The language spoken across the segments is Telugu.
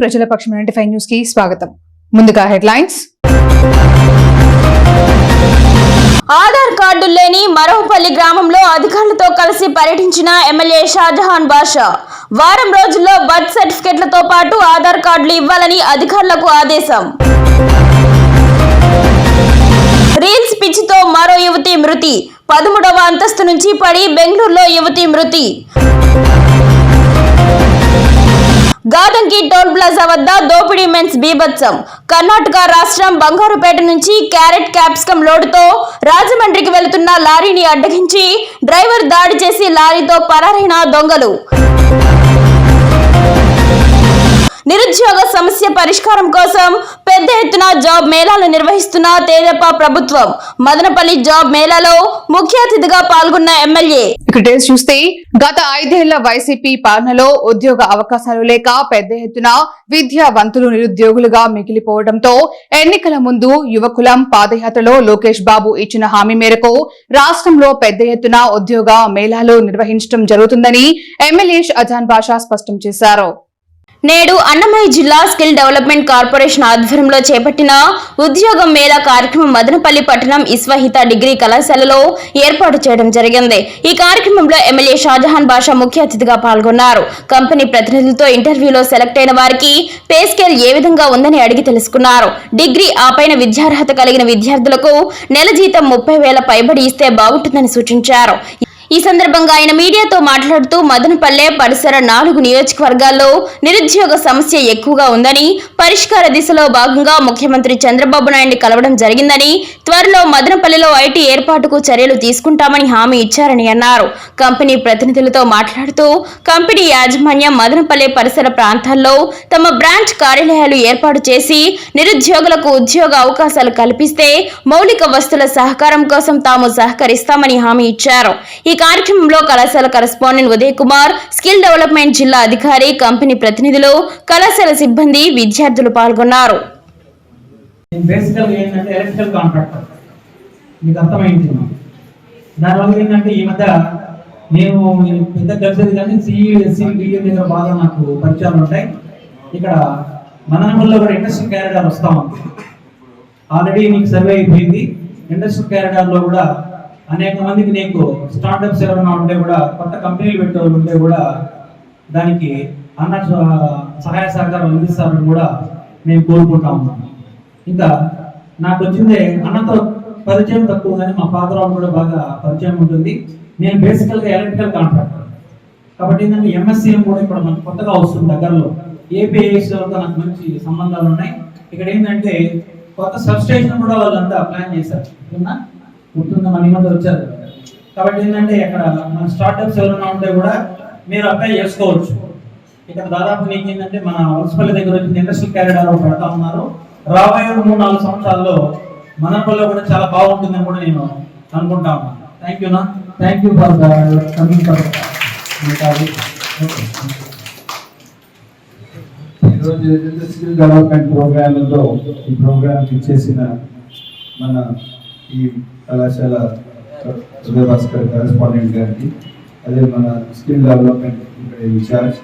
ప్రజల పక్షం నైన్టీ ఫైవ్ న్యూస్కి స్వాగతం. ముందుగా హెడ్లైన్స్. ఆధార్ కార్డు లేని మరవపల్లి గ్రామంలో అధికారులతో కలిసి పర్యటించిన ఎమ్మెల్యే షాజహాన్ బాషా. వారం రోజుల్లో బర్త్ సర్టిఫికెట్లతో పాటు ఆధార్ కార్డులు ఇవ్వాలని అధికారులకు ఆదేశం. రీల్స్ పిచ్చితో మరో యువతి మృతి. పదమూడవ అంతస్తు నుంచి పడి బెంగళూరులో యువతి మృతి. గాదంకి టోల్ ప్లాజా వద్ద దోపిడీ మెన్స్ బీభత్సం. కర్ణాటక రాష్ట్రం బంగారుపేట నుంచి క్యారెట్ క్యాప్సికం లోడుతో రాజమండ్రికి వెళుతున్న లారీని అడ్డగించి డ్రైవర్ దాడి చేసి లారీతో పరారైన దొంగలు. నిరుద్యోగ సమస్య పరిష్కారం కోసం పెద్ద ఎత్తున జాబ్ మేళాలు నిర్వహిస్తున్న తేదప్ప ప్రభుత్వం మదనపల్లి జాబ్ మేళాలో ముఖ్య అతిథిగా పాల్గొన్న ఎమ్మెల్యే. ఇక్కడ చూస్తే గత ఐదేళ్ళ వైసీపీ పాలనలో ఉద్యోగ అవకాశాలు లేక పెద్ద ఎత్తున విద్యావంతులు నిరుద్యోగులుగా మిగిలిపోవడంతో ఎన్నికల ముందు యువకులం పాదయాత్రలో లోకేష్ బాబు ఇచ్చిన హామీ మేరకు రాష్ట్రంలో పెద్ద ఎత్తున ఉద్యోగ మేళాలు నిర్వహించడం జరుగుతుందని ఎమ్మెల్యే అజాన్ బాషా స్పష్టం చేశారు. నేడు అన్నమయ్య జిల్లా స్కిల్ డెవలప్మెంట్ కార్పొరేషన్ ఆధ్వర్యంలో చేపట్టిన ఉద్యోగం మేళా కార్యక్రమం మదనపల్లి పట్టణం ఇస్వహిత డిగ్రీ కళాశాలలో ఏర్పాటు చేయడం జరిగింది. ఈ కార్యక్రమంలో ఎమ్మెల్యే షాజహాన్ బాషా ముఖ్య అతిథిగా పాల్గొన్నారు. కంపెనీ ప్రతినిధులతో ఇంటర్వ్యూలో సెలెక్ట్ అయిన వారికి పే స్కేల్ ఏ విధంగా ఉందని అడిగి తెలుసుకున్నారు. డిగ్రీ ఆపైన విద్యార్హత కలిగిన విద్యార్థులకు నెల జీతం ముప్పై వేల పైబడి ఇస్తే బాగుంటుందని సూచించారు. ఈ సందర్భంగా ఆయన మీడియాతో మాట్లాడుతూ మదనపల్లె పరిసర నాలుగు నియోజకవర్గాల్లో నిరుద్యోగ సమస్య ఎక్కువగా ఉందని పరిష్కార దిశలో భాగంగా ముఖ్యమంత్రి చంద్రబాబు నాయుడిని కలవడం జరిగిందని త్వరలో మదనపల్లెలో ఐటీ ఏర్పాటుకు చర్యలు తీసుకుంటామని హామీ ఇచ్చారని అన్నారు. కంపెనీ ప్రతినిధులతో మాట్లాడుతూ కంపెనీ యాజమాన్యం మదనపల్లె పరిసర ప్రాంతాల్లో తమ బ్రాంచ్ కార్యాలయాలు ఏర్పాటు చేసి నిరుద్యోగులకు ఉద్యోగ అవకాశాలు కల్పిస్తే మౌలిక వస్తుల సహకారం కోసం తాము సహకరిస్తామని హామీ ఇచ్చారు. ఈ కార్యక్రమంలో కళాశాల correspondent Uday Kumar skill development జిల్లా అధికారి కంపెనీ ప్రతినిధులు కళాశాల సిబ్బంది విద్యార్థులు పాల్గొన్నారు. మీకు అర్థమైంది దానివల్ల ఏంటంటే ఈ మధ్య నేను పెద్ద కలిసేది కానీ సిఈ ఎస్సీ డిఎం దగ్గర బాగా నాకు పరిచయాలు ఉంటాయి. ఇక్కడ మదనపల్లిలో కూడా ఇండస్ట్రియల్ క్యారిడార్ వస్తా ఉంది ఆల్రెడీ మీకు సర్వే అయిపోయింది. ఇండస్ట్రియల్ క్యారిడార్లో కూడా అనేక మందికి నీకు స్టార్టప్స్ ఎవరైనా ఉంటే కూడా కొత్త కంపెనీలు పెట్టే వాళ్ళు ఉంటే కూడా దానికి అన్న సహాయ సహకారం అందిస్తారని కూడా మేము కోరుకుంటా ఉన్నాను. ఇంకా నాకు వచ్చింది అన్నతో పరిచయం తక్కువ కానీ మా ఫాదర్ కూడా బాగా పరిచయం ఉంటుంది. నేను బేసికల్గా ఎలక్ట్రికల్ కాంట్రాక్టర్ కాబట్టి ఏంటంటే ఎంఎస్సీఎం కూడా ఇక్కడ మనకు కొత్తగా వస్తుంది దగ్గరలో. ఏపీఐసీలతో నాకు మంచి సంబంధాలు ఉన్నాయి. ఇక్కడ ఏంటంటే కొత్త సబ్స్టేషన్ కూడా వాళ్ళంతా ప్లాన్ చేశారు. గుర్తుందా? మన మధ్య వచ్చారు కాబట్టి ఏంటంటే ఇక్కడ మన స్టార్టప్స్ ఎవరైనా ఉంటే కూడా మీరు అప్లై చేసుకోవచ్చు. ఇక్కడ దాదాపు నీకు ఏంటంటే మన మున్సిపల్ దగ్గర వచ్చిన ఇండస్ట్రియల్ క్యారిడార్ పెడతా ఉన్నారు. రాబోయే మూడు నాలుగు సంవత్సరాల్లో మనపల్లిలో కూడా చాలా బాగుంటుందని కూడా నేను అనుకుంటా ఉన్నాను. థ్యాంక్ యూ నా. Thank you for coming for ఈరోజు ఏదైతే స్కిల్ డెవలప్మెంట్ ప్రోగ్రాంలో ఈ ప్రోగ్రామ్కి ఇచ్చేసిన మన ఈ కళాశాల ఉదయ కరెస్పాండెంట్ గారికి అదే మన స్కిల్ డెవలప్మెంట్ ఇక్కడ ఇన్ఛార్జ్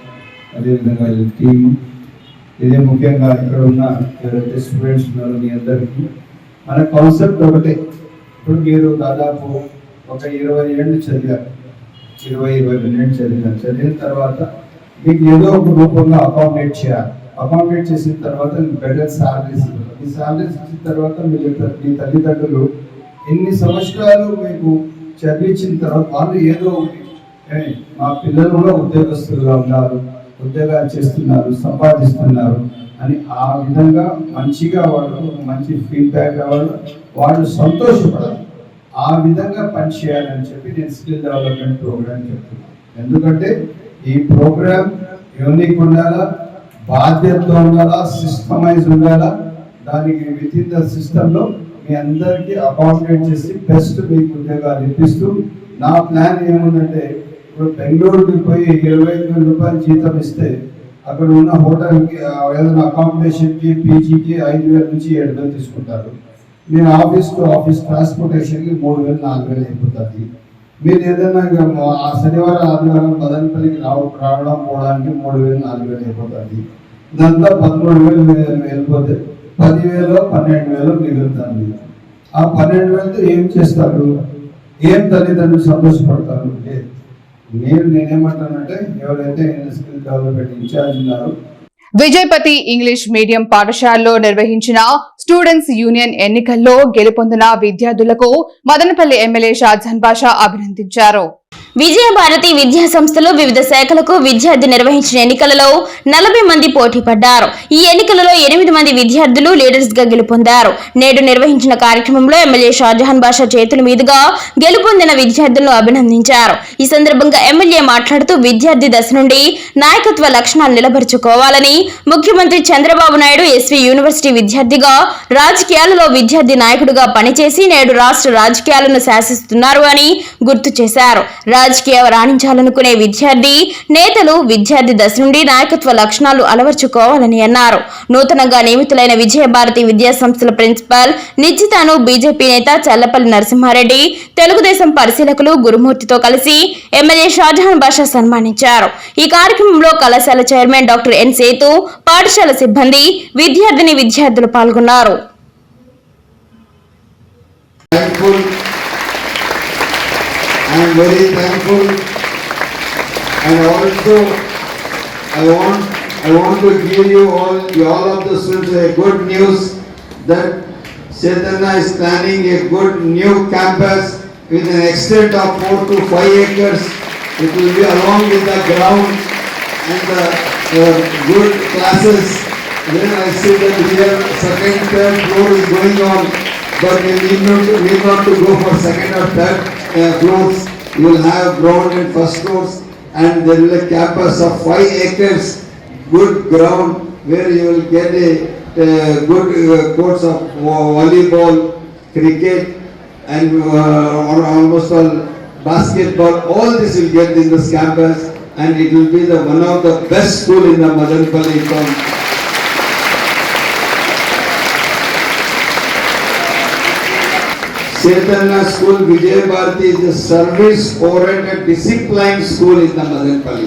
అదేవిధంగా టీమ్. ఇదే ముఖ్యంగా ఇక్కడ ఉన్న ఎవరైతే స్టూడెంట్స్ ఉన్నారో మీ అందరికీ మన కాన్సెప్ట్ ఒకటే. ఇప్పుడు మీరు దాదాపు ఒక ఇరవై ఏళ్ళు చదివారు. ఇరవై ఇరవై రెండు ఏళ్ళు చదివారు. చదివిన తర్వాత మీకు ఏదో ఒక రూపంగా అకామిడేట్ చేయాలి. అకామిడేట్ చేసిన తర్వాత బెటర్ శాలరీస్ ఈ శాలరీస్ ఇచ్చిన తర్వాత మీ మీ తల్లిదండ్రులు ఎన్ని సంవత్సరాలు మీకు చదివించిన తర్వాత వాళ్ళు ఏదో ఒకటి మా పిల్లలు కూడా ఉద్యోగస్తులుగా ఉన్నారు ఉద్యోగాలు చేస్తున్నారు సంపాదిస్తున్నారు అని ఆ విధంగా మంచిగా వాళ్ళు మంచి ఫీడ్బ్యాక్ రావాలి వాళ్ళు సంతోషపడాలి. ఆ విధంగా పని చేయాలని చెప్పి నేను స్కిల్ డెవలప్మెంట్ ప్రోగ్రామ్ చెప్తున్నాను. ఎందుకంటే ఈ ప్రోగ్రామ్ యూనిక్ ఉండాలా బాధ్యత ఉండాలా సిస్టమైజ్ ఉండాలా దానికి విత్ ఇన్ ద సిస్టంలో మీ అందరికీ అకామిడేట్ చేసి బెస్ట్ మీకు ఉద్యోగాలు ఇప్పిస్తూ నా ప్లాన్ ఏముందంటే ఇప్పుడు బెంగళూరుకి పోయి ఇరవై ఐదు వేల రూపాయలు జీతం ఇస్తే అక్కడ ఉన్న హోటల్కి ఏదైనా అకామిడేషన్కి పీజీకి ఐదు వేల నుంచి ఏడు వేలు తీసుకుంటారు. మీరు ఆఫీస్ టు ఆఫీస్ ట్రాన్స్పోర్టేషన్కి మూడు వేలు నాలుగు వేలు అయిపోతుంది. మీరు ఏదైనా ఆ శనివారం ఆదివారం మదనపల్లికి రావ రావడం పోవడానికి మూడు వేలు నాలుగు వేలు అయిపోతుంది. ఇదంతా పదమూడు వేలు వెళ్ళిపోతే పదివేలు పన్నెండు వేలు మిగులుతుంది ఆ పన్నెండు వేలతో ఏం చేస్తారు? ఏం తల్లిదండ్రులు సంతోషపడతారు? నేను నేనేమంటానంటే ఎవరైతే స్కిల్ డెవలప్మెంట్ ఇన్ఛార్జ్ ఉన్నారు విజయపతి ఇంగ్లీష్ మీడియం పాఠశాలలో నిర్వహించిన స్టూడెంట్స్ యూనియన్ ఎన్నికల్లో గెలుపొందిన విద్యార్థులకు మదనపల్లి ఎమ్మెల్యే షాజాన్ బాషా అభినందించారు. విజయభారతి విద్యా సంస్థలు వివిధ శాఖలకు విద్యార్థి నిర్వహించిన ఎన్నికలలో నలభై మంది పోటీ పడ్డారు. ఈ ఎన్నికలలో ఎనిమిది మంది విద్యార్థులు లీడర్స్గా గెలుపొందారు. నేడు నిర్వహించిన కార్యక్రమంలో ఎమ్మెల్యే షాజహాన్ బాషా చేతుల మీదుగా గెలుపొందిన విద్యార్థులను అభినందించారు. ఈ సందర్భంగా ఎమ్మెల్యే మాట్లాడుతూ విద్యార్థి దశ నుండి నాయకత్వ లక్షణాలు నిలబరుచుకోవాలని ముఖ్యమంత్రి చంద్రబాబు నాయుడు ఎస్వి యూనివర్సిటీ విద్యార్థిగా రాజకీయాలలో విద్యార్థి నాయకుడిగా పనిచేసి నేడు రాష్ట్ర రాజకీయాలను శాసిస్తున్నారు అని గుర్తు చేశారు. రాజకీయ రాణించాలనుకునే విద్యార్థి నేతలు విద్యార్థి దశ నుండి నాయకత్వ లక్షణాలు అలవర్చుకోవాలని అన్నారు. నూతనంగా నియమితులైన విజయభారతి విద్యా సంస్థల ప్రిన్సిపల్ నిశ్చితాను బీజేపీ నేత చల్లపల్లి నరసింహారెడ్డి తెలుగుదేశం పరిశీలకులు గురుమూర్తితో కలిసి ఎమ్మెల్యే షాజహాన్ బాషా సన్మానించారు. ఈ కార్యక్రమంలో కళాశాల చైర్మన్ డాక్టర్ ఎన్ సేతు పాఠశాల సిబ్బంది విద్యార్థిని విద్యార్థులు పాల్గొన్నారు. Am very thankful. And also, I want, I want to give you all, all of the students a good news that Chaitanya is planning a good new campus with an extent of four to five acres. It will be along with the ground and the uh, good classes. Then I see that here second, third floor is going on, but we need not, need not to go for second or third uh, floors. You will have ground and first floors and there will be a campus of five acres, good ground where you will get a uh, good uh, courts of volleyball, cricket and uh, almost all basketball. All this will get in this campus and it will be the one of the best school in the Madanpalli town. Chaitanya School Vijay Bharati is a service oriented disciplined school in the Madanpalli.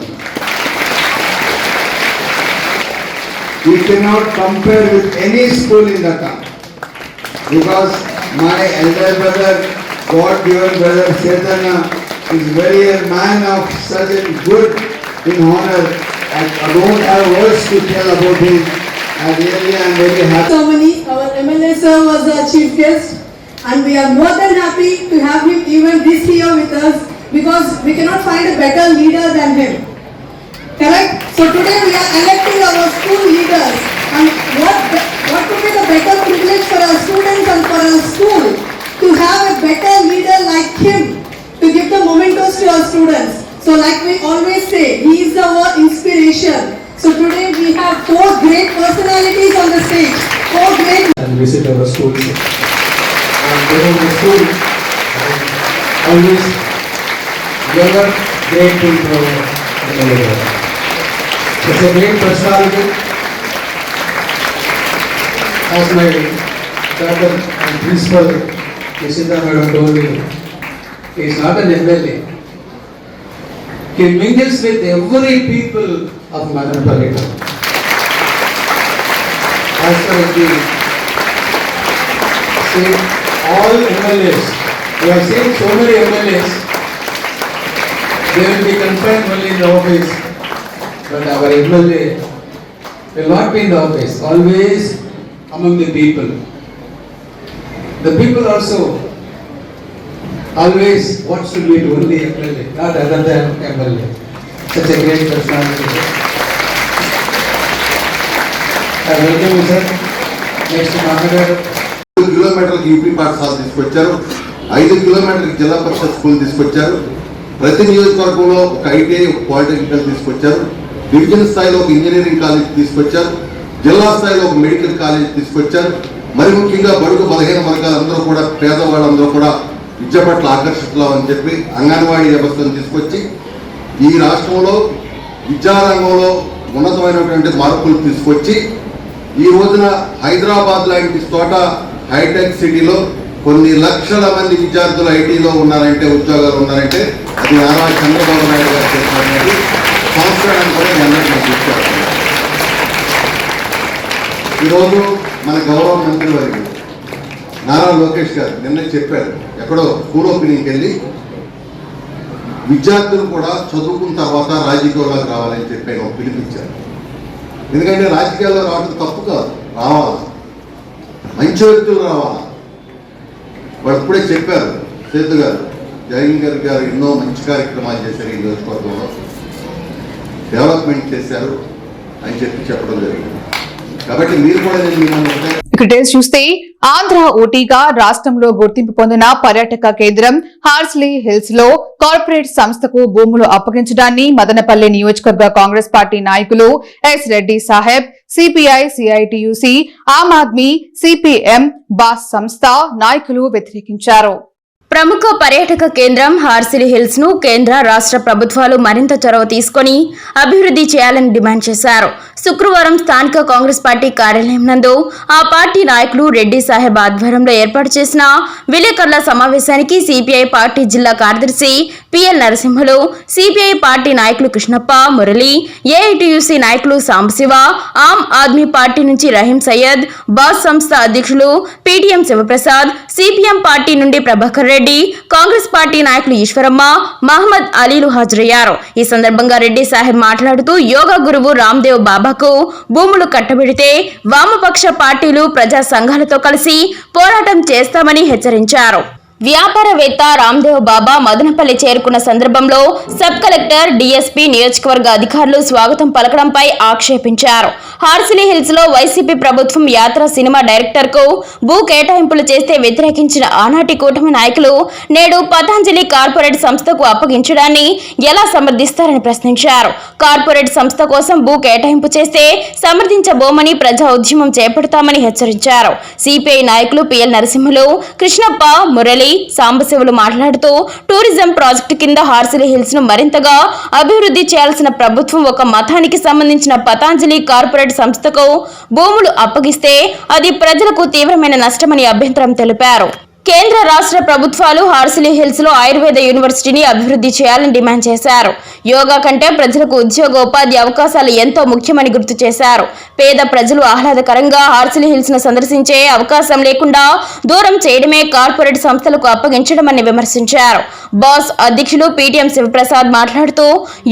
We cannot compare with any school in the town. Because my elder brother, God given brother Chaitanya is very a man of such a good in honor. I I don't have words to tell about him. I really am very happy. ceremony, our MLA sir was the chief guest and we are more than happy to have him even this year with us because we cannot find a better leader than him. Correct? So today we are electing our school leaders and what, what could be the better privilege for our students and for our school to have a better leader like him to give the mementos to our students. So like we always say, he is our inspiration. So today we have four great personalities on the stage, four great and visit our schools. And the school always gather great people in the world. It's a great personality. As my daughter and principal, Nishita Madam told me, he is not an MLA. He mingles with every people of Madanpalli town. As far as the see, all MLAs, we have seen so many MLAs, they will be confined only in the office, but our MLA will not be in the office, always among the people. The people also always wants to meet only MLA, not other than MLA. Such a great personality. I welcome you, sir. Next, Mahadar. కిలోమీటర్లకు యూపీ పాఠశాల తీసుకొచ్చారు. ఐదు కిలోమీటర్లకు జిల్లా పరిషత్ స్కూల్ తీసుకొచ్చారు. ప్రతి నియోజకవర్గంలో ఒక ఐటీఐ ఒక పాలిటెక్నికల్ తీసుకొచ్చారు. డివిజన్ స్థాయిలో ఒక ఇంజనీరింగ్ కాలేజ్ తీసుకొచ్చారు. జిల్లా స్థాయిలో ఒక మెడికల్ కాలేజ్ తీసుకొచ్చారు. మరి ముఖ్యంగా బడుగు బలహీన వర్గాలందరూ కూడా పేదవాళ్ళందరూ కూడా విద్య పట్ల ఆకర్షితులమని చెప్పి అంగన్వాడీ వ్యవస్థను తీసుకొచ్చి ఈ రాష్ట్రంలో విద్యారంగంలో ఉన్నతమైనటువంటి మార్పులు తీసుకొచ్చి ఈ రోజున హైదరాబాద్ లాంటి చోట హైటెక్ సిటీలో కొన్ని లక్షల మంది విద్యార్థులు ఐటీలో ఉన్నారంటే ఉద్యోగాలు ఉన్నారంటే అది నారా చంద్రబాబు నాయుడు గారు చేసినటువంటి సంస్కరణ కూడా అందరికీ ఈరోజు మన గౌరవ మంత్రి వారికి నారా లోకేష్ గారు నిన్న చెప్పారు ఎక్కడో స్కూల్ ఓపెనింగ్కి వెళ్ళి విద్యార్థులు కూడా చదువుకున్న తర్వాత రాజకీయాల్లోకి రావాలని చెప్పి ఆయన పిలిపించారు. ఎందుకంటే రాజకీయాల్లో రావడం తప్పు కాదు రావాలి. మంచి వ్యక్తులు రావాలా. వాళ్ళు ఇప్పుడే చెప్పారు సేతు గారు జగన్ గారి గారు ఎన్నో మంచి కార్యక్రమాలు చేశారు ఈ నియోజకవర్గంలో. డెవలప్మెంట్ చేశారు అని చెప్పి చెప్పడం జరిగింది. కాబట్టి మీరు కూడా నేను మిమ్మల్ని చూస్తే ఆంధ్ర ఊటీగా రాష్ట్రంలో గుర్తింపు పొందిన పర్యాటక కేంద్రం హార్స్లీ హిల్స్లో కార్పొరేట్ సంస్థకు భూములు అప్పగించడాన్ని మదనపల్లి నియోజకవర్గ కాంగ్రెస్ పార్టీ నాయకులు S Reddy Saheb CPI CITUC Aam Aadmi CPM boss సంస్థ నాయకులు వ్యతిరేకించారు. ప్రముఖ పర్యాటక కేంద్రం హార్సిలి హిల్స్ను కేంద్ర రాష్ట్ర ప్రభుత్వాలు మరింత చొరవ తీసుకొని అభివృద్ధి చేయాలని డిమాండ్ చేశారు. శుక్రవారం స్థానిక కాంగ్రెస్ పార్టీ కార్యాలయం నందు ఆ పార్టీ నాయకులు రెడ్డి సాహెబ్ ఆధ్వర్యంలో ఏర్పాటు చేసిన విలేకరుల సమావేశానికి సిపిఐ పార్టీ జిల్లా కార్యదర్శి పిఎల్ నరసింహులు సిపిఐ పార్టీ నాయకులు కృష్ణప్ప మురళి ఏఐటియుసి నాయకులు సాంబశివ ఆమ్ ఆద్మీ పార్టీ నుంచి రహీం సయ్యద్ బాస్ సంస్థ అధ్యక్షులు పిటిఎం శివప్రసాద్ సిపిఎం పార్టీ నుండి ప్రభాకర్ రెడ్డి కాంగ్రెస్ పార్టీ నాయకులు ఈశ్వరమ్మ మహమ్మద్ అలీలు హాజరయ్యారు. ఈ సందర్భంగా రెడ్డి సాహెబ్ మాట్లాడుతూ యోగా గురువు రామ్దేవ్ బాబా సభకు భూములు కట్టబెడితే వామపక్ష పార్టీలు ప్రజా సంఘాలతో కలిసి పోరాటం చేస్తామని హెచ్చరించారు. వ్యాపారవేత్త రామ్దేవ్ బాబా మదనపల్లి చేరుకున్న సందర్భంలో సబ్ కలెక్టర్ డిఎస్పీ నియోజకవర్గ అధికారులు స్వాగతం పలకడంపై ఆక్షేపించారు. హార్సిలీ హిల్స్లో వైసీపీ ప్రభుత్వం యాత్ర సినిమా డైరెక్టర్కు భూ కేటాయింపులు చేస్తే వ్యతిరేకించిన ఆనాటి కూటమి నాయకులు నేడు పతాంజలి కార్పొరేట్ సంస్థకు అప్పగించడాన్ని ఎలా సమర్థిస్తారని ప్రశ్నించారు. కార్పొరేట్ సంస్థ కోసం భూ కేటాయింపు చేస్తే సమర్థించబోమని ప్రజా ఉద్యమం చేపడతామని హెచ్చరించారు. సిపిఐ నాయకులు పిఎల్ నరసింహులు కృష్ణప్ప మురళి సాంబశివులు మాట్లాడుతూ టూరిజం ప్రాజెక్టు కింద హార్సిలి హిల్స్ను మరింతగా అభివృద్ధి చేయాల్సిన ప్రభుత్వం ఒక మతానికి సంబంధించిన పతాంజలి కార్పొరేట్ సంస్థకు భూములు అప్పగిస్తే అది ప్రజలకు తీవ్రమైన నష్టమని అభ్యంతరం తెలిపారు. కేంద్ర రాష్ట్ర ప్రభుత్వాలు హార్సిలీ హిల్స్లో ఆయుర్వేద యూనివర్సిటీని అభివృద్ధి చేయాలని డిమాండ్ చేశారు. యోగా కంటే ప్రజలకు ఉద్యోగ ఉపాధి అవకాశాలు ఎంతో ముఖ్యమని గుర్తు చేశారు. పేద ప్రజలు ఆహ్లాదకరంగా హార్సిలీ హిల్స్ను సందర్శించే అవకాశం లేకుండా దూరం చేయడమే కార్పొరేట్ సంస్థలకు అప్పగించడమని విమర్శించారు. బాస్ అధ్యక్షులు పిటిఎం శివప్రసాద్ మాట్లాడుతూ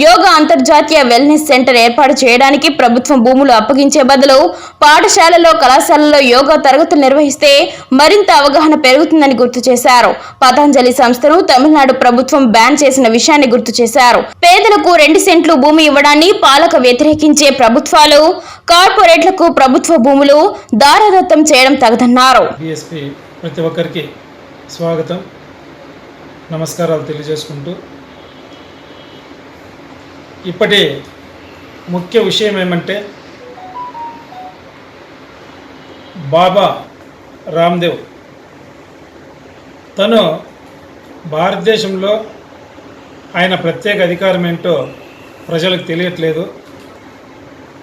యోగా అంతర్జాతీయ వెల్నెస్ సెంటర్ ఏర్పాటు చేయడానికి ప్రభుత్వం భూములు అప్పగించే బదులు పాఠశాలలో కళాశాలలో యోగా తరగతులు నిర్వహిస్తే మరింత అవగాహన పెరుగుతుందని గుర్తు చేశారు. పతంజలి సంస్థను తమిళనాడు ప్రభుత్వం బ్యాన్ చేసిన విషయాన్ని గుర్తు చేశారు. పేదలకు రెండు సెంట్లు భూమి ఇవ్వడాన్ని పాలక వ్యతిరేకించే ప్రభుత్వాలు కార్పొరేట్లకు ప్రభుత్వ భూములు దారదత్తం చేయడం తగదన్నారు. ప్రతి ఒక్కరికి స్వాగతం. నమస్కారాలు తెలియజేసుకుంటూ ఇప్పటి ముఖ్య విషయం ఏమంటే బాబా రామ్దేవ్ తను భారతదేశంలో ఆయన ప్రత్యేక అధికారం ఏంటో ప్రజలకు తెలియట్లేదు.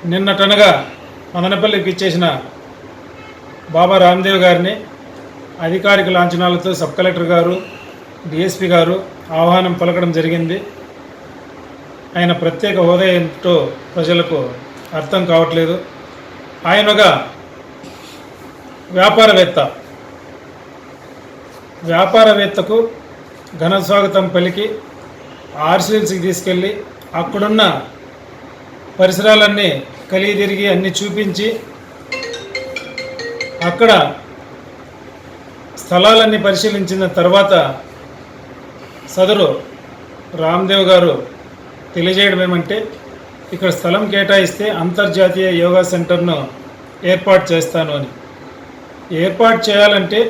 నిన్నటనగా మదనపల్లికి ఇచ్చేసిన బాబా రామ్దేవ్ గారిని అధికారిక లాంఛనాలతో సబ్ కలెక్టర్ గారు డిఎస్పి గారు ఆహ్వానం పలకడం జరిగింది. ఆయన ప్రత్యేక హోదా ఏంటో ప్రజలకు అర్థం కావట్లేదు. ఆయన ఒక వ్యాపారవేత్త. వ్యాపారవేత్తకు ఘన స్వాగతం పలికి ఆర్సిఎల్స్కి తీసుకెళ్ళి అక్కడున్న పరిసరాలన్నీ కలిగి తిరిగి అన్నీ చూపించి అక్కడ స్థలాలన్నీ పరిశీలించిన తర్వాత సదరు రామ్దేవ్ గారు తెలియజేయడం ఏమంటే ఇక్కడ స్థలం కేటాయిస్తే అంతర్జాతీయ యోగా సెంటర్ను ఏర్పాటు చేస్తాను అని. ఏర్పాటు చేయాలంటే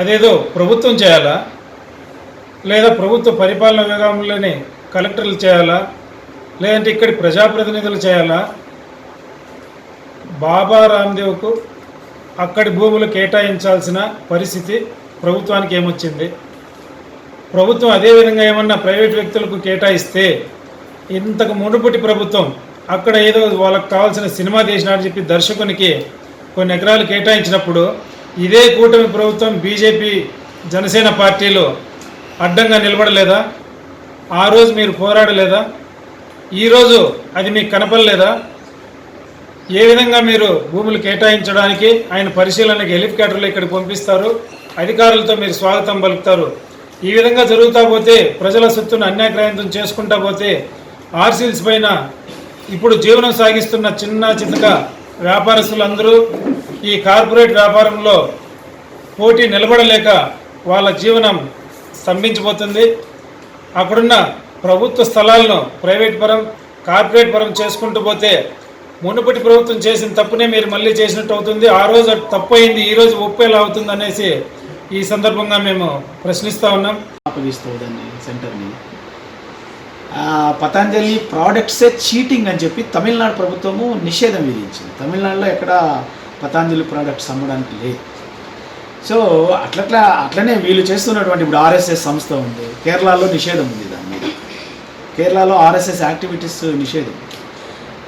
అదేదో ప్రభుత్వం చేయాలా? లేదా ప్రభుత్వ పరిపాలన విభాగంలోనే కలెక్టర్లు చేయాలా? లేదంటే ఇక్కడి ప్రజాప్రతినిధులు చేయాలా? బాబా రామ్దేవ్కు అక్కడి భూములు కేటాయించాల్సిన పరిస్థితి ప్రభుత్వానికి ఏమొచ్చింది? ప్రభుత్వం అదేవిధంగా ఏమన్నా ప్రైవేట్ వ్యక్తులకు కేటాయిస్తే ఇంతకు మునుపటి ప్రభుత్వం అక్కడ ఏదో వాళ్ళకి కావాల్సిన సినిమా తీసినాడని చెప్పి దర్శకునికి కొన్ని ఎకరాలు కేటాయించినప్పుడు ఇదే కూటమి ప్రభుత్వం బీజేపీ జనసేన పార్టీలు అడ్డంగా నిలబడలేదా? ఆ రోజు మీరు పోరాడలేదా? ఈరోజు అది మీకు కనపడలేదా? ఏ విధంగా మీరు భూములు కేటాయించడానికి ఆయన పరిశీలనకి హెలికాప్టర్లు ఇక్కడికి పంపిస్తారు అధికారులతో మీరు స్వాగతం పలుకుతారు? ఈ విధంగా జరుగుతా పోతే ప్రజల సొత్తును అన్యాక్రాంతం చేసుకుంటా పోతే ఆర్సీల్స్ పైన ఇప్పుడు జీవనం సాగిస్తున్న చిన్న చితక వ్యాపారస్తులందరూ ఈ కార్పొరేట్ వ్యాపారంలో పోటీ నిలబడలేక వాళ్ళ జీవనం స్తంభించిపోతుంది. అక్కడున్న ప్రభుత్వ స్థలాలను ప్రైవేట్ పరం కార్పొరేట్ పరం చేసుకుంటూ పోతే మునుపటి ప్రభుత్వం చేసిన తప్పునే మీరు మళ్ళీ చేసినట్టు అవుతుంది. ఆ రోజు తప్పు అయింది ఈ రోజు ఒప్పు ఎలా అవుతుంది అనేసి ఈ సందర్భంగా మేము ప్రశ్నిస్తూ ఉన్నాం. అప్పగిస్తావు సెంటర్ని. ఆ, పతంజలి ప్రోడక్ట్సే చీటింగ్ అని చెప్పి తమిళనాడు ప్రభుత్వము నిషేధం విధించింది. తమిళనాడులో ఎక్కడ పతాంజలి ప్రోడక్ట్స్ అమ్మడానికి లేదు. సో అట్లట్లా అట్లనే వీళ్ళు చేస్తున్నటువంటి ఇప్పుడు ఆర్ఎస్ఎస్ సంస్థ ఉంది. కేరళలో నిషేధం ఉంది దాని మీద. కేరళలో ఆర్ఎస్ఎస్ యాక్టివిటీస్ నిషేధం.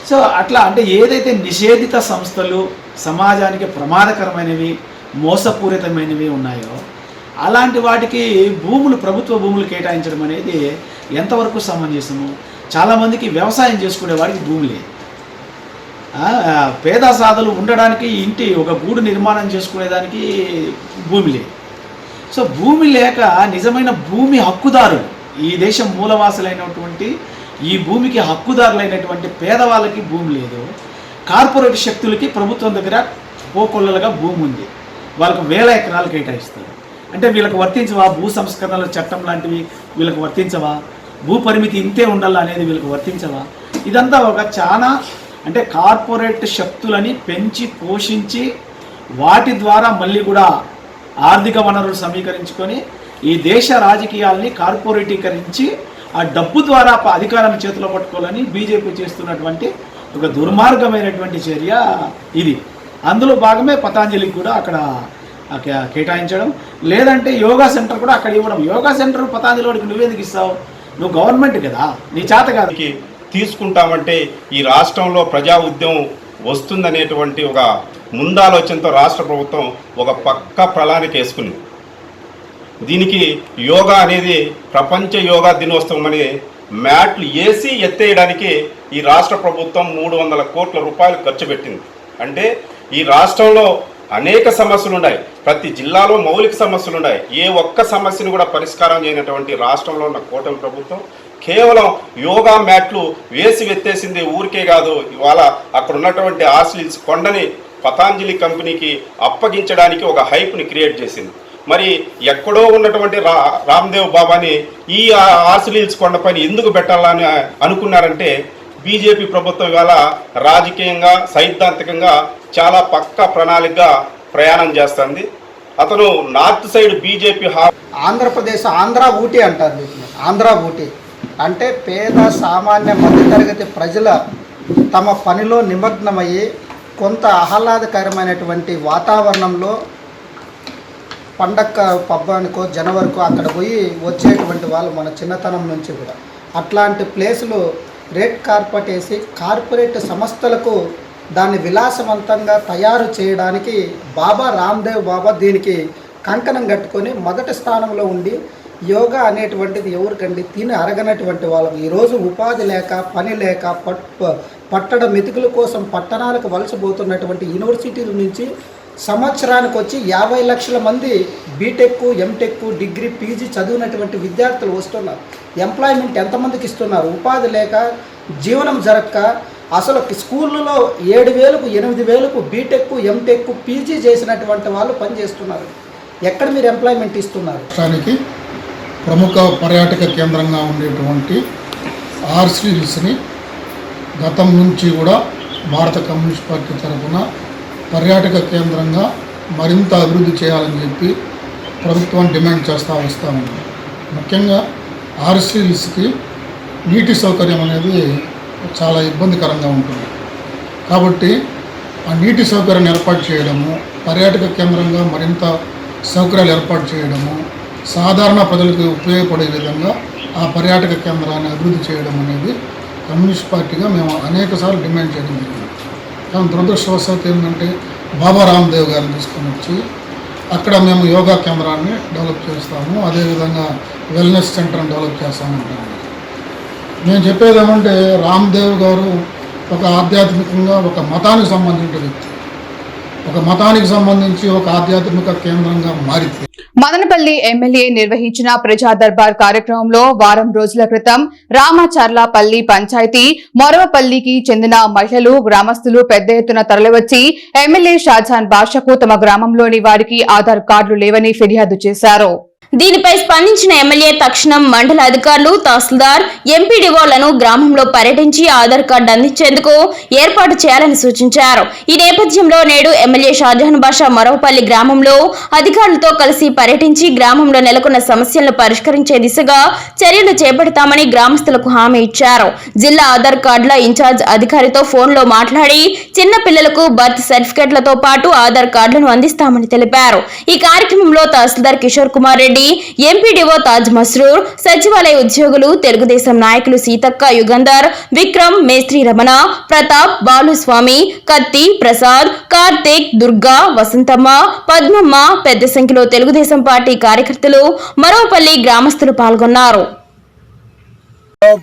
సో అట్లా అంటే ఏదైతే నిషేధిత సంస్థలు సమాజానికి ప్రమాదకరమైనవి మోసపూరితమైనవి ఉన్నాయో అలాంటి వాటికి భూములు ప్రభుత్వ భూములు కేటాయించడం అనేది ఎంతవరకు సమంజసము? చాలామందికి వ్యవసాయం చేసుకునే వాడికి భూమి లేదు. పేద సాధలు ఉండడానికి ఇంటి ఒక గూడు నిర్మాణం చేసుకునేదానికి భూమి లేదు. సో భూమి లేక నిజమైన భూమి హక్కుదారులు ఈ దేశం మూలవాసులైనటువంటి ఈ భూమికి హక్కుదారులైనటువంటి పేదవాళ్ళకి భూమి లేదు. కార్పొరేట్ శక్తులకి ప్రభుత్వం దగ్గర పోకొల్లలుగా భూమి ఉంది. వాళ్ళకు వేల ఎకరాలు కేటాయిస్తారు. అంటే వీళ్ళకి వర్తించవా భూ సంస్కరణల చట్టం లాంటివి? వీళ్ళకి వర్తించవా? భూ పరిమితి ఇంతే ఉండాలా అనేది వీళ్ళకి వర్తించవా? ఇదంతా ఒక చాలా అంటే కార్పొరేట్ శక్తులని పెంచి పోషించి వాటి ద్వారా మళ్ళీ కూడా ఆర్థిక వనరులు సమీకరించుకొని ఈ దేశ రాజకీయాల్ని కార్పొరేటీకరించి ఆ డబ్బు ద్వారా అధికారాన్ని చేతిలో పట్టుకోవాలని బీజేపీ చేస్తున్నటువంటి ఒక దుర్మార్గమైనటువంటి చర్య ఇది. అందులో భాగమే పతాంజలికి కూడా అక్కడ కేటాయించడం. లేదంటే యోగా సెంటర్ కూడా అక్కడ ఇవ్వడం. యోగా సెంటర్ పతాంజలి వాడికి నువ్వేందుకు ఇస్తావు? నువ్వు గవర్నమెంట్ కదా. నీ చేత కాదు. తీసుకుంటామంటే ఈ రాష్ట్రంలో ప్రజా ఉద్యమం వస్తుందనేటువంటి ఒక ముందాలోచనతో రాష్ట్ర ప్రభుత్వం ఒక పక్క ప్రణాళిక వేసుకుంది. దీనికి యోగా అనేది ప్రపంచ యోగా దినోత్సవం అనే మ్యాట్లు వేసి ఎత్తేయడానికి ఈ రాష్ట్ర ప్రభుత్వం మూడు వందల కోట్ల రూపాయలు ఖర్చు పెట్టింది. అంటే ఈ రాష్ట్రంలో అనేక సమస్యలు ఉన్నాయి. ప్రతి జిల్లాలో మౌలిక సమస్యలు ఉన్నాయి. ఏ ఒక్క సమస్యను కూడా పరిష్కారం చేయనటువంటి రాష్ట్రంలో ఉన్న కూటమి ప్రభుత్వం కేవలం యోగా మ్యాట్లు వేసి వెత్తేసింది ఊరికే కాదు. ఇవాళ అక్కడ ఉన్నటువంటి ఆర్సిల్స్ కొండని పతాంజలి కంపెనీకి అప్పగించడానికి ఒక హైప్ని క్రియేట్ చేసింది. మరి ఎక్కడో ఉన్నటువంటి రా రామ్దేవ్ బాబాని ఈ ఆర్సిలీల్స్ కొండపైన ఎందుకు పెట్టాలని అనుకున్నారంటే బీజేపీ ప్రభుత్వం ఇవాళ రాజకీయంగా సైద్ధాంతికంగా చాలా పక్క ప్రణాళికగా ప్రయాణం చేస్తుంది. అతను నార్త్ సైడ్ బీజేపీ హా ఆంధ్రప్రదేశ్ ఆంధ్ర ఊటీ అంటారు. ఆంధ్ర ఊటీ. అంటే పేద సామాన్య మధ్యతరగతి ప్రజల తమ పనిలో నిమగ్నమయ్యి కొంత ఆహ్లాదకరమైనటువంటి వాతావరణంలో పండక్క పబ్బానికో జనవరికో అక్కడ పోయి వచ్చేటువంటి వాళ్ళు మన చిన్నతనం నుంచి కూడా. అట్లాంటి ప్లేసులు రెడ్ కార్పెట్ వేసి కార్పొరేట్ సంస్థలకు దాన్ని విలాసవంతంగా తయారు చేయడానికి బాబా రామ్దేవ్ బాబా దీనికి కంకణం కట్టుకొని మొదటి స్థానంలో ఉండి యోగా అనేటువంటిది ఎవరికండి? తిని అరగనటువంటి వాళ్ళకి ఈరోజు ఉపాధి లేక పని లేక పట్ పట్టడ మెతుకుల కోసం పట్టణాలకు వలసపోతున్నటువంటి యూనివర్సిటీల నుంచి సంవత్సరానికి వచ్చి యాభై లక్షల మంది బీటెక్ ఎంటెక్ డిగ్రీ పీజీ చదివినటువంటి విద్యార్థులు వస్తున్నారు. ఎంప్లాయ్మెంట్ ఎంతమందికి ఇస్తున్నారు? ఉపాధి లేక జీవనం జరక్క అసలు స్కూళ్ళలో ఏడు వేలకు ఎనిమిది వేలకు బీటెక్ ఎంటెక్ పీజీ చేసినటువంటి వాళ్ళు పనిచేస్తున్నారు. ఎక్కడ మీరు ఎంప్లాయ్మెంట్ ఇస్తున్నారు? దానికి ప్రముఖ పర్యాటక కేంద్రంగా ఉండేటువంటి ఆర్సీ హిల్స్ని గతం నుంచి కూడా భారత కమ్యూనిస్ట్ పార్టీ తరఫున పర్యాటక కేంద్రంగా మరింత అభివృద్ధి చేయాలని చెప్పి ప్రభుత్వం డిమాండ్ చేస్తూ వస్తూ ఉంది. ముఖ్యంగా ఆర్సీ హిల్స్కి నీటి సౌకర్యం అనేది చాలా ఇబ్బందికరంగా ఉంటుంది. కాబట్టి ఆ నీటి సౌకర్యాన్ని ఏర్పాటు చేయడము పర్యాటక కేంద్రంగా మరింత సౌకర్యాలు ఏర్పాటు చేయడము సాధారణ ప్రజలకు ఉపయోగపడే విధంగా ఆ పర్యాటక కేంద్రాన్ని అభివృద్ధి చేయడం అనేది కమ్యూనిస్ట్ పార్టీగా మేము అనేకసార్లు డిమాండ్ చేయడం జరిగింది. కానీ దురదృష్టవశాత్తు ఏంటంటే బాబా రామ్దేవ్ గారిని తీసుకొని వచ్చి అక్కడ మేము యోగా కేంద్రాన్ని డెవలప్ చేస్తాము అదేవిధంగా వెల్నెస్ సెంటర్ని డెవలప్ చేస్తామంటాము నేను చెప్పేది ఏమంటే రామ్దేవ్ గారు ఒక ఆధ్యాత్మికంగా ఒక మతానికి సంబంధించిన వ్యక్తి. ఒక మతానికి సంబంధించి ఒక ఆధ్యాత్మిక కేంద్రంగా మారింది. మదనపల్లి ఎమ్మెల్యే నిర్వహించిన ప్రజా దర్బార్ కార్యక్రమంలో వారం రోజుల క్రితం రామచర్లపల్లి పంచాయతీ మొరవపల్లికి చెందిన మహిళలు గ్రామస్తులు పెద్ద ఎత్తున తరలివచ్చి ఎమ్మెల్యే షాజాన్ బాషకు తమ గ్రామంలోని వారికి ఆధార్ కార్డులు లేవని ఫిర్యాదు చేశారు. దీనిపై స్పందించిన ఎమ్మెల్యే తక్షణం మండల అధికారులు తహసీల్దార్ ఎంపీడీఓలను గ్రామంలో పర్యటించి ఆధార్ కార్డు అందించేందుకు ఏర్పాటు చేయాలని సూచించారు. ఈ నేపథ్యంలో నేడు ఎమ్మెల్యే షాజహాన్ బాషా మరవపల్లి గ్రామంలో అధికారులతో కలిసి పర్యటించి గ్రామంలో నెలకొన్న సమస్యలను పరిష్కరించే దిశగా చర్యలు చేపడతామని గ్రామస్తులకు హామీ ఇచ్చారు. జిల్లా ఆధార్ కార్డుల ఇన్ఛార్జ్ అధికారితో ఫోన్లో మాట్లాడి చిన్న పిల్లలకు బర్త్ సర్టిఫికెట్లతో పాటు ఆధార్ కార్డులను అందిస్తామని తెలిపారు. ఈ కార్యక్రమంలో తహసీల్దార్ కిషోర్ కుమార్ రెడ్డి ఎంపీడీఓ తాజ్ మస్రూర్ సచివాలయ ఉద్యోగులు తెలుగుదేశం నాయకులు సీతక్క యుగంధర్ విక్రమ్ మేస్త్రి రమణ ప్రతాప్ బాలుస్వామి కత్తి ప్రసాద్ కార్తీక్ దుర్గా వసంతమ్మ పద్మమ్మ పెద్ద సంఖ్యలో తెలుగుదేశం పార్టీ కార్యకర్తలు మరోపల్లి గ్రామస్తులు పాల్గొన్నారు.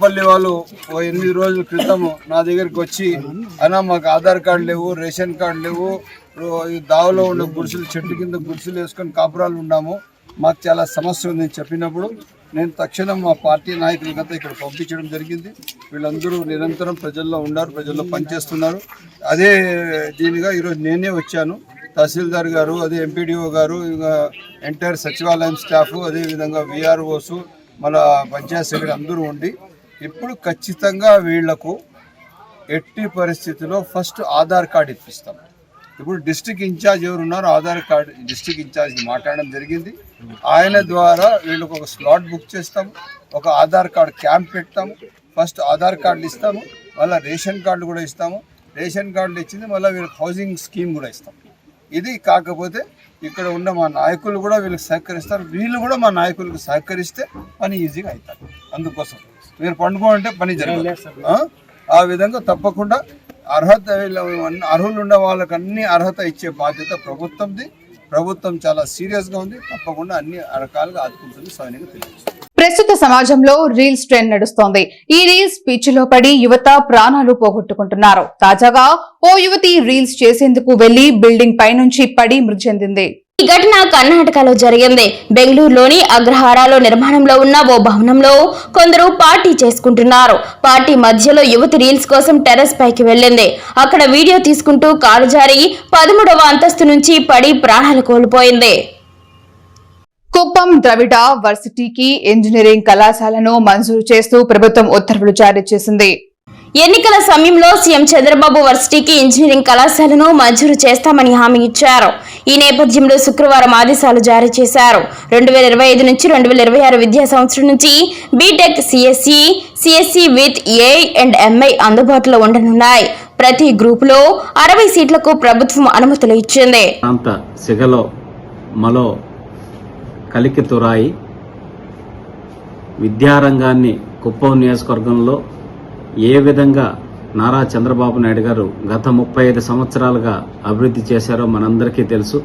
పల్లి వాళ్ళు ఓ ఎనిమిది రోజుల క్రితం నా దగ్గరికి వచ్చి అన్న మాకు ఆధార్ కార్డు లేవు రేషన్ కార్డు లేవు దావలో ఉన్న గుడిసెలు చెట్టు కింద గుడిసెలు వేసుకొని కాపురాలు ఉన్నాము. మాకు చాలా సమస్య ఉందని చెప్పినప్పుడు నేను తక్షణం మా పార్టీ నాయకులకంతా ఇక్కడ పంపించడం జరిగింది. వీళ్ళందరూ నిరంతరం ప్రజల్లో ఉన్నారు ప్రజల్లో పనిచేస్తున్నారు. అదే దీనిగా ఈరోజు నేనే వచ్చాను. తహసీల్దార్ గారు అదే ఎంపీడీఓ గారు ఇంకా ఎంటైర్ సచివాలయం స్టాఫ్ అదేవిధంగా విఆర్ఓస్ మన పంచాయత్ సెక్రటరీ అందరూ ఉండి ఇప్పుడు ఖచ్చితంగా వీళ్ళకు ఎట్టి పరిస్థితిలో ఫస్ట్ ఆధార్ కార్డు ఇప్పిస్తాం. ఇప్పుడు డిస్టిక్ ఇన్ఛార్జ్ ఎవరు ఉన్నారో ఆధార్ కార్డు డిస్టిక్ ఇన్ఛార్జ్ మాట్లాడడం జరిగింది. ఆయన ద్వారా వీళ్ళకి ఒక స్లాట్ బుక్ చేస్తాము ఒక ఆధార్ కార్డు క్యాంప్ పెడతాము ఫస్ట్ ఆధార్ కార్డులు ఇస్తాము మళ్ళీ రేషన్ కార్డు కూడా ఇస్తాము. రేషన్ కార్డులు ఇచ్చింది మళ్ళీ వీళ్ళకి హౌసింగ్ స్కీమ్ కూడా ఇస్తాం. ఇది కాకపోతే ఇక్కడ ఉన్న మా నాయకులు కూడా వీళ్ళకి సహకరిస్తారు. వీళ్ళు కూడా మా నాయకులకు సహకరిస్తే పని ఈజీగా అవుతారు అందుకోసం మీరు పండుకోవాలంటే పని జరగదు ఆ? ఆ విధంగా తప్పకుండా అర్హత అర్హులు ఉన్న వాళ్ళకి అన్ని అర్హత ఇచ్చే బాధ్యత ప్రభుత్వంది. ప్రభుత్వం చాలా సీరియస్గా ఉంది. తప్పకుండా అన్ని రకాలుగా ఆదుకుంటుంది సైనిక తెలియజేస్తుంది. ప్రస్తుత సమాజంలో రీల్స్ ట్రెండ్ నడుస్తోంది. ఈ రీల్స్ పిచ్చిలో పడి యువత ప్రాణాలు పోగొట్టుకుంటున్నారు. తాజాగా ఓ యువతి రీల్స్ చేసేందుకు వెళ్ళి బిల్డింగ్ పైనుంచి పడి మృతి చెందింది. ఈ ఘటన కర్ణాటకలో జరిగింది. బెంగళూరులోని అగ్రహారాలో నిర్మాణంలో ఉన్న ఓ భవనంలో కొందరు పార్టీ చేసుకుంటున్నారు. పార్టీ మధ్యలో యువతి రీల్స్ కోసం టెర్రస్ పైకి వెళ్ళింది. అక్కడ వీడియో తీసుకుంటూ కాలు జారి పదమూడవ అంతస్తు నుంచి పడి ప్రాణాలు కోల్పోయింది. కుప్పం ద్రవిడ వర్సిటీకి ఇంజనీరింగ్ కళాశాలను మంజూరు చేస్తూ ప్రభుత్వం ఉత్తర్వులు జారీ చేసింది. ఎన్నికల సమయంలో సీఎం చంద్రబాబు వర్సిటీకి ఇంజనీరింగ్ కళాశాలను మంజూరు చేస్తామని హామీ ఇచ్చారు. ఈ నేపథ్యంలో శుక్రవారం ఆదేశాలు జారీ చేశారు. రెండు వేల ఇరవై ఐదు నుంచి రెండు వేల ఇరవై ఆరు విద్యా సంవత్సరం నుంచి BTech CSC CSC with A and MI అందుబాటులో ఉండనున్నాయి. ప్రతి గ్రూపులో అరవై సీట్లకు ప్రభుత్వం అనుమతులు ఇచ్చింది. సిగలో మలో కలికి తురాయి విద్యారంగాన్ని కుప్పం నియోజకవర్గంలో ఏ విధంగా నారా చంద్రబాబు నాయుడు గారు గత ముప్పై ఐదు సంవత్సరాలుగా అభివృద్ధి చేశారో మనందరికీ తెలుసు.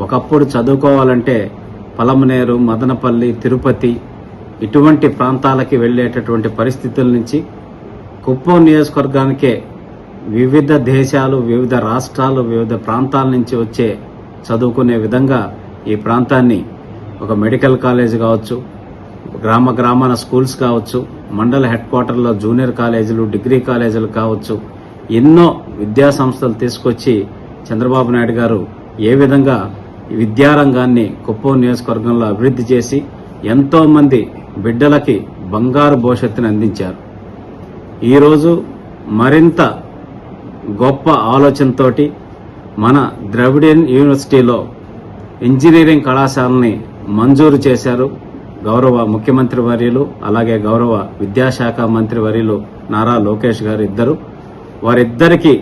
ఒకప్పుడు చదువుకోవాలంటే పలమనేరు మదనపల్లి తిరుపతి ఇటువంటి ప్రాంతాలకి వెళ్ళేటటువంటి పరిస్థితుల నుంచి కుప్పం నియోజకవర్గానికే వివిధ దేశాలు వివిధ రాష్ట్రాలు వివిధ ప్రాంతాల నుంచి వచ్చే చదువుకునే విధంగా ఈ ప్రాంతాన్ని ఒక మెడికల్ కాలేజ్ కావచ్చు గ్రామ గ్రామాన స్కూల్స్ కావచ్చు మండల హెడ్ క్వార్టర్లో జూనియర్ కాలేజీలు డిగ్రీ కాలేజీలు కావచ్చు ఎన్నో విద్యా సంస్థలు తీసుకొచ్చి చంద్రబాబు నాయుడు గారు ఏ విధంగా విద్యారంగాన్ని కుప్పం నియోజకవర్గంలో అభివృద్ధి చేసి ఎంతోమంది బిడ్డలకి బంగారు భవిష్యత్తుని అందించారు. ఈరోజు మరింత గొప్ప ఆలోచనతోటి మన ద్రవిడియన్ యూనివర్సిటీలో ఇంజనీరింగ్ కళాశాలని మంజూరు చేశారు. గౌరవ ముఖ్యమంత్రి వర్యులు అలాగే గౌరవ విద్యాశాఖ మంత్రి వర్యులు నారా లోకేష్ గారు ఇద్దరు. వారిద్దరికీ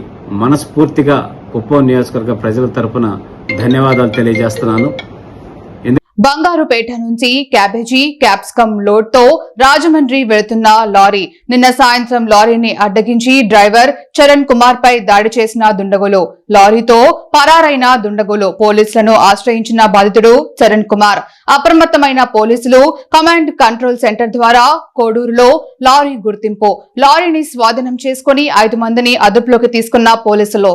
మనస్ఫూర్తిగా కుప్పం నియోజకవర్గ ప్రజల తరపున ధన్యవాదాలు తెలియజేస్తున్నాను. బంగారుపేట నుంచి క్యాబేజీ క్యాప్సికం లోడ్తో రాజమండ్రి వెళుతున్న లారీ నిన్న సాయంత్రం లారీని అడ్డగించి డ్రైవర్ చరణ్ కుమార్ పై దాడి చేసిన దుండగులు. లారీతో పరారైన దుండగులు పోలీసులను ఆశ్రయించిన బాధితుడు చరణ్ కుమార్. అప్రమత్తమైన పోలీసులు కమాండ్ కంట్రోల్ సెంటర్ ద్వారా కోడూరులో లారీ గుర్తింపు లారీని స్వాధీనం చేసుకుని ఐదు మందిని అదుపులోకి తీసుకున్న పోలీసులు.